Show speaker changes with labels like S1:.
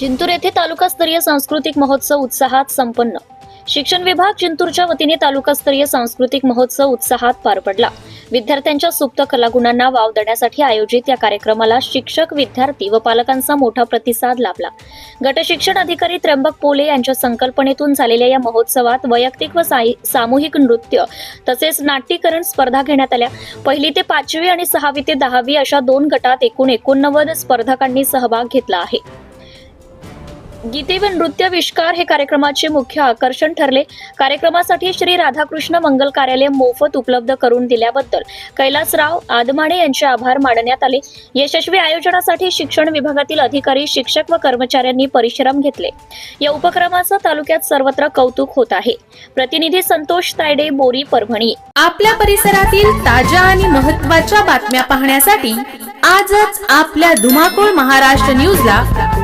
S1: जिंतूर येथे तालुकास्तरीय सांस्कृतिक महोत्सव उत्साहात संपन्न. शिक्षण विभाग जिंतूरच्या वतीने तालुकास्तरीय सांस्कृतिक महोत्सव उत्साहात पार पडला. विद्यार्थ्यांच्या सुप्त कलागुणांना वाव देण्यासाठी आयोजित या कार्यक्रमाला शिक्षक विद्यार्थी व पालकांचा मोठा प्रतिसाद लाभला. गटशिक्षण अधिकारी त्र्यंबक पोले यांच्या संकल्पनेतून झालेल्या या महोत्सवात वैयक्तिक व साई- सामूहिक नृत्य तसेच नाट्यकरण स्पर्धा घेण्यात आल्या. पहिली ते पाचवी आणि सहावी ते दहावी अशा दोन गटात एकूण एकोणनव्वद स्पर्धकांनी सहभाग घेतला आहे. गीते व नृत्यविष्कार हे कार्यक्रमाचे मुख्य आकर्षण ठरले. कार्यक्रमासाठी श्री राधाकृष्ण मंगल कार्यालय मोफत उपलब्ध करून दिल्याबद्दल कैलासराव आदमाणे यांचे आभार मानण्यात आले. यशस्वी आयोजनासाठी शिक्षण विभागातील अधिकारी शिक्षक व कर्मचाऱ्यांनी परिश्रम घेतले. या उपक्रमाचं तालुक्यात सर्वत्र कौतुक होत आहे. प्रतिनिधी संतोष तायडे बोरी परभणी.
S2: आपल्या परिसरातील ताज्या आणि महत्त्वाच्या बातम्या पाहण्यासाठी आजच आपल्या धुमाकूळ महाराष्ट्र न्यूजला